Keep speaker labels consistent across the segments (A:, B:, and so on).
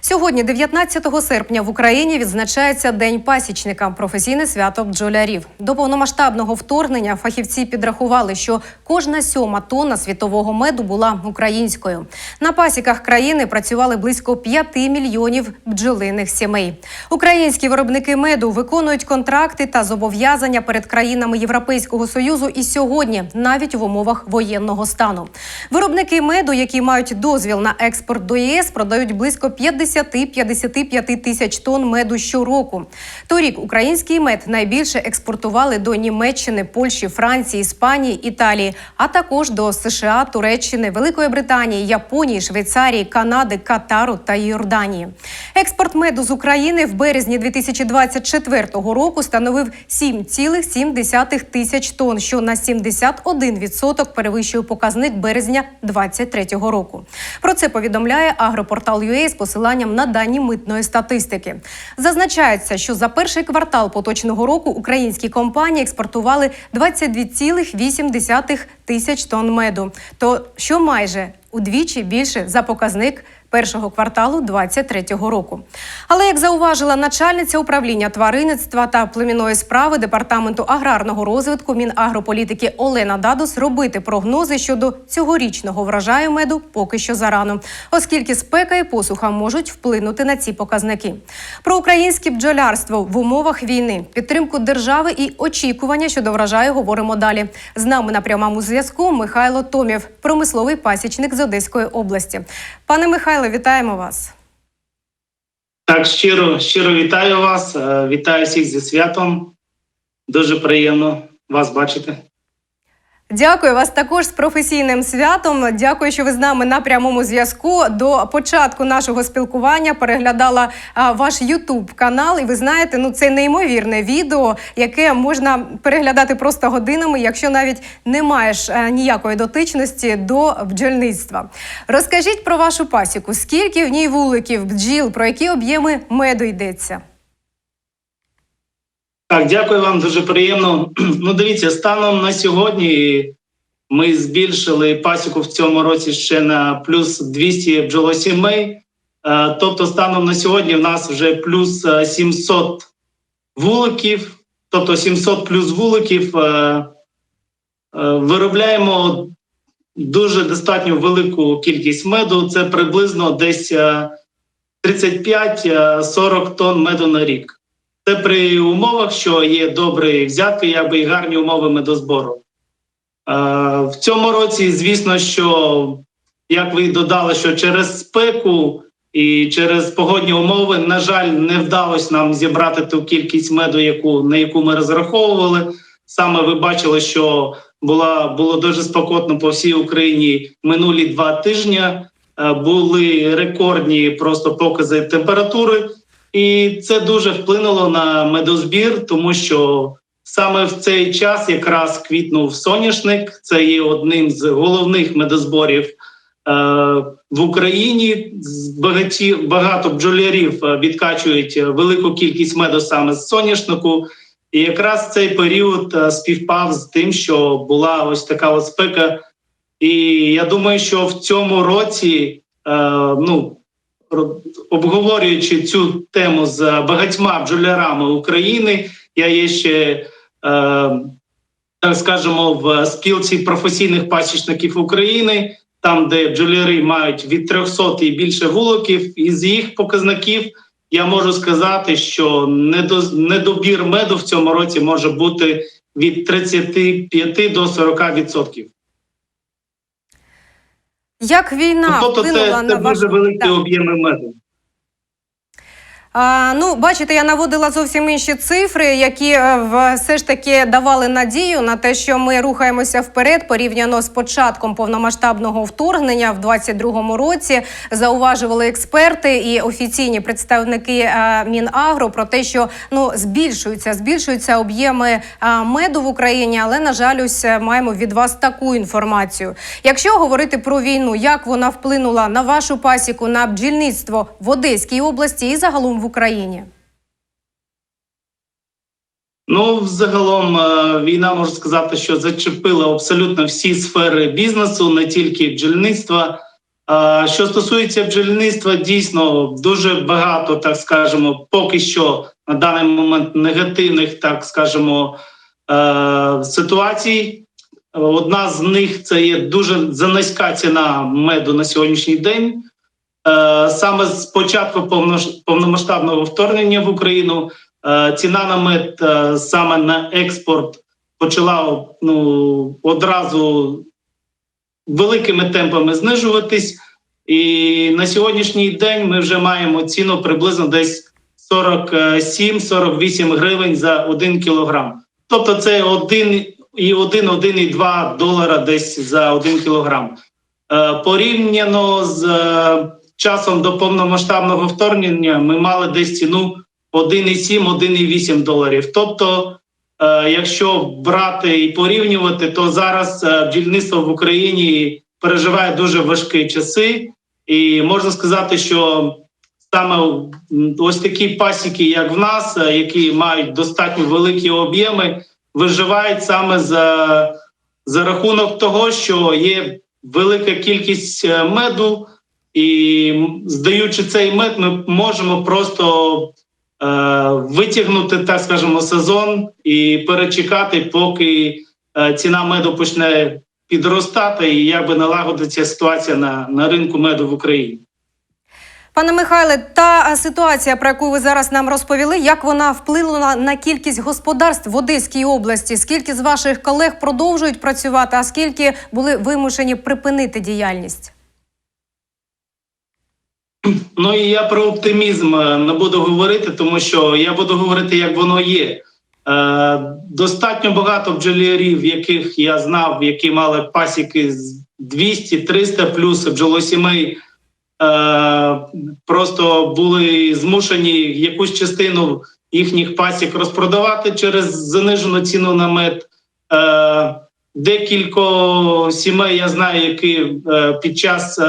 A: Сьогодні, 19 серпня, в Україні відзначається День пасічника, професійне свято бджолярів. До повномасштабного вторгнення фахівці підрахували, що кожна сьома тонна світового меду була українською. На пасіках країни працювали близько 5 мільйонів бджолиних сімей. Українські виробники меду виконують контракти та зобов'язання перед країнами Європейського союзу і сьогодні, навіть в умовах воєнного стану. Виробники меду, які мають дозвіл на експорт до ЄС, продають близько 50-55 тисяч тонн меду щороку. Торік український мед найбільше експортували до Німеччини, Польщі, Франції, Іспанії, Італії, а також до США, Туреччини, Великої Британії, Японії, Швейцарії, Канади, Катару та Йорданії. Експорт меду з України в березні 2024 року становив 7,7 тисяч тонн, що на 71% перевищує показник березня 2023 року. Про це повідомляє агропортал UA з посиланням на дані митної статистики. Зазначається, що за перший квартал поточного року українські компанії експортували 22,8 тисяч тонн меду, то що майже удвічі більше за показник першого кварталу 2023 року. Але як зауважила начальниця управління тваринництва та племінної справи департаменту аграрного розвитку Мінагрополітики Олена Дадус, робити прогнози щодо цьогорічного врожаю меду поки що зарано, оскільки спека і посуха можуть вплинути на ці показники. Про українське бджолярство в умовах війни, підтримку держави і очікування щодо врожаю говоримо далі. З нами на прямому зв'язку Михайло Томів, промисловий пасічник з Одеської області. Пане Михайло, вітаємо вас.
B: Так, щиро, щиро вітаю вас. е, Вітаю всіх зі святом. Дуже приємно вас бачити.
A: Дякую вас також з професійним святом. Дякую, що ви з нами на прямому зв'язку. До початку нашого спілкування переглядала а, ваш Ютуб канал, і ви знаєте, ну це неймовірне відео, яке можна переглядати просто годинами, якщо навіть не маєш а, ніякої дотичності до бджільництва. Розкажіть про вашу пасіку. Скільки в ній вуликів, бджіл, про які об'єми меду йдеться?
B: Так, дякую вам, дуже приємно. Ну, дивіться, станом на сьогодні ми збільшили пасіку в цьому році ще на плюс 200 бджолосімей. Е, Тобто, станом на сьогодні в нас вже плюс е, 700 вуликів, тобто 700 плюс вуликів. Е, е, Виробляємо дуже достатньо велику кількість меду. Це приблизно десь е, 35-40 тонн меду на рік. Це при умовах, що є добрі взятки, якби і гарні умови медозбору. Е, в цьому році, звісно, що як ви додали, що через спеку і через погодні умови, на жаль, не вдалося нам зібрати ту кількість меду, яку, на яку ми розраховували. Саме ви бачили, що була, було дуже спокотно по всій Україні минулі два тижні. Е, були рекордні просто покази температури. І це дуже вплинуло на медозбір, тому що саме в цей час якраз квітнув соняшник. Це є одним з головних медозборів е, в Україні. Багаті, багато бджолярів е, відкачують велику кількість меду саме з соняшнику. І якраз цей період е, співпав з тим, що була ось така спека. І я думаю, що в цьому році, е, ну обговорюючи цю тему з багатьма бджолярами України, я є ще, е, так скажемо, в спілці професійних пасічників України, там, де бджоляри мають від 300 і більше вуликів, із їх показників я можу сказати, що недо- недобір меду в цьому році може бути від 35 до 40 відсотків.
A: Як війна
B: Тобто,
A: вплинула
B: це,
A: на
B: це
A: вашу
B: дуже великі
A: Так.
B: об'єми меду.
A: А, ну, бачите, я наводила зовсім інші цифри, які е, в- все ж таки давали надію на те, що ми рухаємося вперед порівняно з початком повномасштабного вторгнення в 2022 році. Зауважували експерти і офіційні представники е, Мінагро про те, що ну збільшуються, збільшуються об'єми е, меду в Україні. Але на жаль, ось маємо від вас таку інформацію. Якщо говорити про війну, як вона вплинула на вашу пасіку, на бджільництво в Одеській області і загалом в Україні?
B: Ну, взагалом, е, війна можна сказати, що зачепила абсолютно всі сфери бізнесу, не тільки бджільництва. Е, Що стосується бджільництва, дійсно дуже багато, так скажемо, поки що на даний момент негативних, так скажемо, е, ситуацій. Одна з них це є дуже занизька ціна меду на сьогоднішній день. Е, Саме з початку повномасштабного вторгнення в Україну е, ціна на мед е, саме на експорт почала ну, одразу великими темпами знижуватись. І на сьогоднішній день ми вже маємо ціну приблизно десь 47-48 гривень за 1 кілограм. Тобто це 1 і 1, 1,2 долара десь за 1 кілограм. Порівняно з часом до повномасштабного вторгнення ми мали десь ціну 1,7-1,8 доларів. Тобто, е, якщо брати і порівнювати, то зараз е, бджільництво в Україні переживає дуже важкі часи, і можна сказати, що саме ось такі пасіки, як в нас, е, які мають достатньо великі об'єми, виживають саме за, за рахунок того, що є велика кількість меду, і здаючи цей мед, ми можемо просто е, витягнути, так скажемо, сезон і перечекати, поки е, ціна меду почне підростати, і якби налагодиться ситуація на, на ринку меду в Україні.
A: Пане Михайле, та ситуація, про яку ви зараз нам розповіли, як вона вплинула на кількість господарств в Одеській області? Скільки з ваших колег продовжують працювати, а скільки були вимушені припинити діяльність?
B: Ну і я про оптимізм е, не буду говорити, тому що я буду говорити, як воно є. Е, достатньо багато бджолярів, яких я знав, які мали пасіки з 200-300 плюс бджолосімей, е, просто були змушені якусь частину їхніх пасік розпродавати через занижену ціну на мед. Декілька сімей я знаю, які під час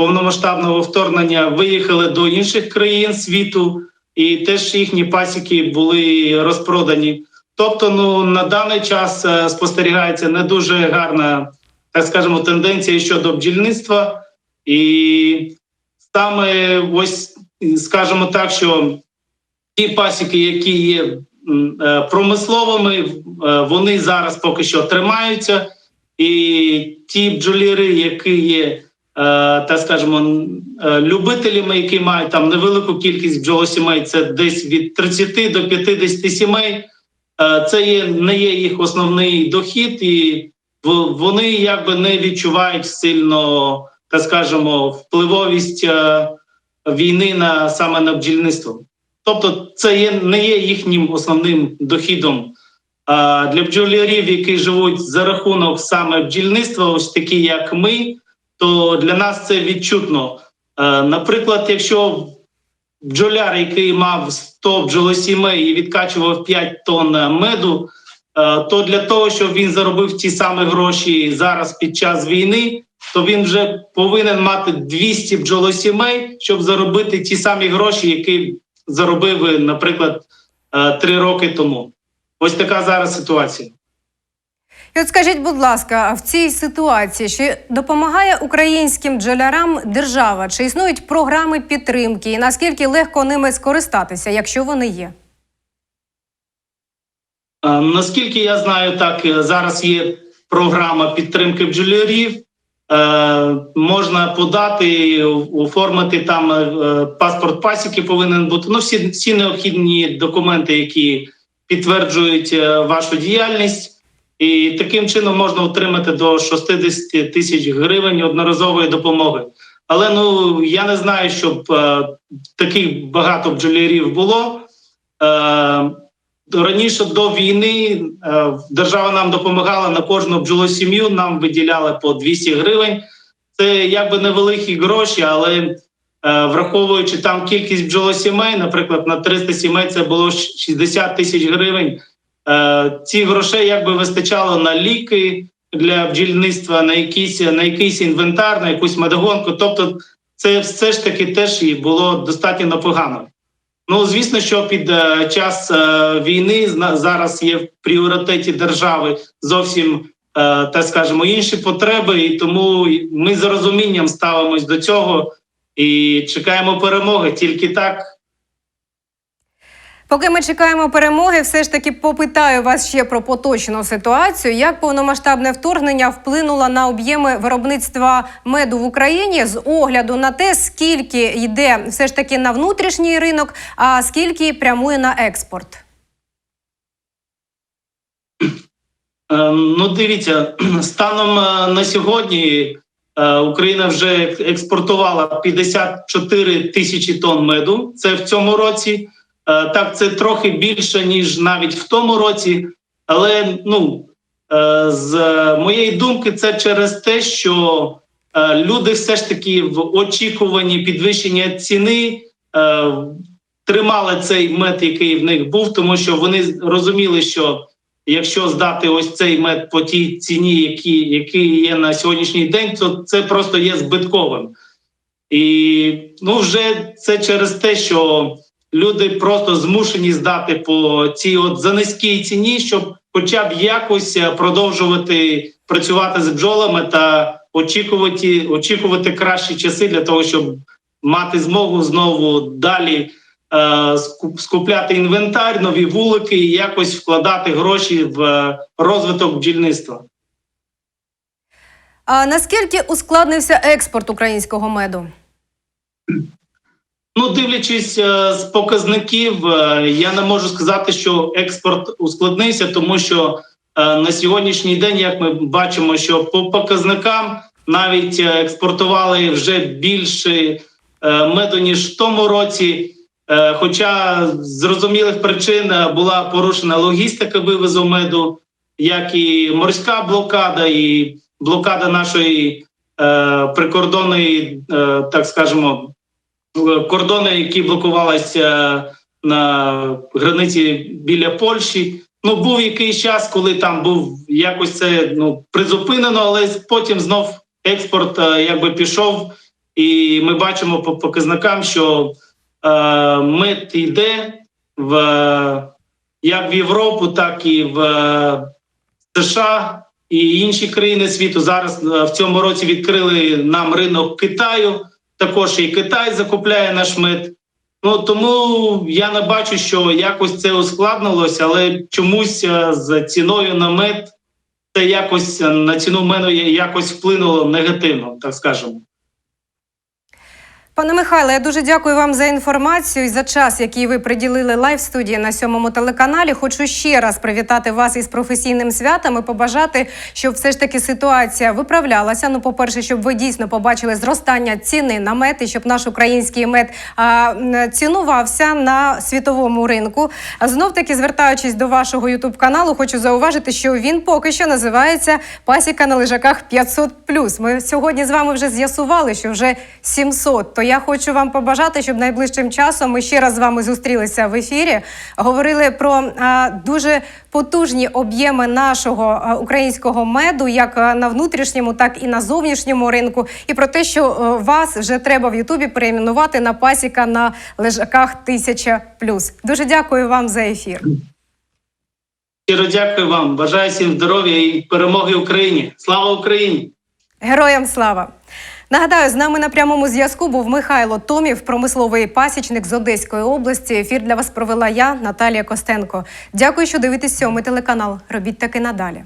B: повномасштабного вторгнення виїхали до інших країн світу, і теж їхні пасіки були розпродані. Тобто, ну на даний час е, спостерігається не дуже гарна, так скажемо, тенденція щодо бджільництва, і саме ось скажемо так, що ті пасіки, які є е, промисловими, е, вони зараз поки що тримаються, і ті бджоліри, які є е, так скажемо, е, любителями, які мають там невелику кількість бджолосімей, це десь від 30 до 50 сімей. Е, Це є не є їх основний дохід, і вони якби не відчувають сильно, так скажемо, впливовість війни на саме на бджільництво. Тобто, це є не є їхнім основним дохідом. А для бджолярів, які живуть за рахунок саме бджільництва, ось такі як ми, то для нас це відчутно. Е, Наприклад, якщо бджоляр, який мав 100 бджолосімей і відкачував 5 тонн меду, е, то для того, щоб він заробив ті самі гроші зараз під час війни, то він вже повинен мати 200 бджолосімей, щоб заробити ті самі гроші, які заробив, наприклад, 3 роки тому. Ось така зараз ситуація.
A: І от скажіть, будь ласка, а в цій ситуації чи допомагає українським бджолярам держава? Чи існують програми підтримки? І наскільки легко ними скористатися, якщо вони є?
B: Е, Наскільки я знаю, так е, зараз є програма підтримки бджолярів. Е, можна подати, оформити там е, паспорт пасіки повинен бути. Ну, всі, всі необхідні документи, які підтверджують вашу діяльність. І таким чином можна отримати до 60 тисяч гривень одноразової допомоги. Але ну я не знаю, щоб е, таких багато бджолярів було. Е, Раніше до війни е, держава нам допомагала на кожну бджолосім'ю, нам виділяли по 200 гривень. Це якби невеликі гроші, але е, враховуючи там кількість бджолосімей, наприклад, на 300 сімей це було 60 тисяч гривень. Е, ці грошей якби вистачало на ліки для бджільництва, на якийсь, на якийсь інвентар, на якусь медогонку. Тобто, це все ж таки теж і було достатньо непогано. Ну, звісно, що під е, час е, війни зараз є в пріоритеті держави зовсім, так скажемо, інші потреби, і тому ми з розумінням ставимось до цього і чекаємо перемоги. Тільки так
A: Поки ми чекаємо перемоги, все ж таки попитаю вас ще про поточну ситуацію. Як повномасштабне вторгнення вплинуло на об'єми виробництва меду в Україні з огляду на те, скільки йде все ж таки на внутрішній ринок, а скільки прямує на експорт?
B: Е, Ну, дивіться, станом е, на сьогодні е, Україна вже експортувала 54 тисячі тонн меду. Це в цьому році. Е, Так, це трохи більше ніж навіть в тому році. Але ну е, з моєї думки, це через те, що е, люди все ж таки в очікуванні підвищення ціни тримали цей мед, який в них був, тому що вони розуміли, що якщо здати ось цей мед по тій ціні, які, які є на сьогоднішній день, то це просто є збитковим. І ну, вже це через те, що люди просто змушені здати по цій от за низькій ціні, щоб хоча б якось е, продовжувати працювати з бджолами та очікувати, очікувати кращі часи для того, щоб мати змогу знову далі е, скупляти інвентар, нові вулики і якось вкладати гроші в е, розвиток бджільництва.
A: А наскільки ускладнився експорт українського меду?
B: Ну, дивлячись е, з показників, е, я не можу сказати, що експорт ускладнився, тому що е, на сьогоднішній день, як ми бачимо, що по показникам навіть експортували вже більше меду ніж в тому році. Хоча зрозумілих причин була порушена логістика вивозу меду, як і морська блокада, і блокада нашої прикордонної, так скажемо, кордони, які блокувалися на границі біля Польщі. Ну, був якийсь час, коли там був якось це ну призупинено, але потім знов експорт е, якби пішов, і ми бачимо по показникам, що е, мед йде в як в Європу, так і в е, США і інші країни світу. Зараз е, в цьому році відкрили нам ринок Китаю. Також і Китай закупляє наш мед. Ну тому я не бачу, що якось це ускладнилось, але чомусь е, з ціною на мед це якось е, на ціну мене якось вплинуло негативно, так скажемо.
A: Пане Михайле, я дуже дякую вам за інформацію і за час, який ви приділили лайв студії на сьомому телеканалі. Хочу ще раз привітати вас із професійним святом і побажати, щоб все ж таки ситуація виправлялася. Ну, по-перше, щоб ви дійсно побачили зростання ціни на мед і щоб наш український мед а, цінувався на світовому ринку. А знов таки, звертаючись до вашого ютуб каналу, хочу зауважити, що він поки що називається Пасіка на лежаках 500+. Ми сьогодні з вами вже з'ясували, що вже 700. То я хочу вам побажати, щоб найближчим часом ми ще раз з вами зустрілися в ефірі. Говорили про а, дуже потужні об'єми нашого а, українського меду, як на внутрішньому, так і на зовнішньому ринку, і про те, що е, вас вже треба в Ютубі перейменувати на пасіка на лежаках 1000+. Дуже дякую вам за ефір.
B: Щиро дякую вам. Бажаю всім здоров'я і перемоги Україні. Слава Україні!
A: Героям слава! Нагадаю, з нами на прямому зв'язку був Михайло Томів, промисловий пасічник з Одеської області. Ефір для вас провела я, Наталія Костенко. Дякую, що дивитесь сьомий телеканал. Робіть таки надалі.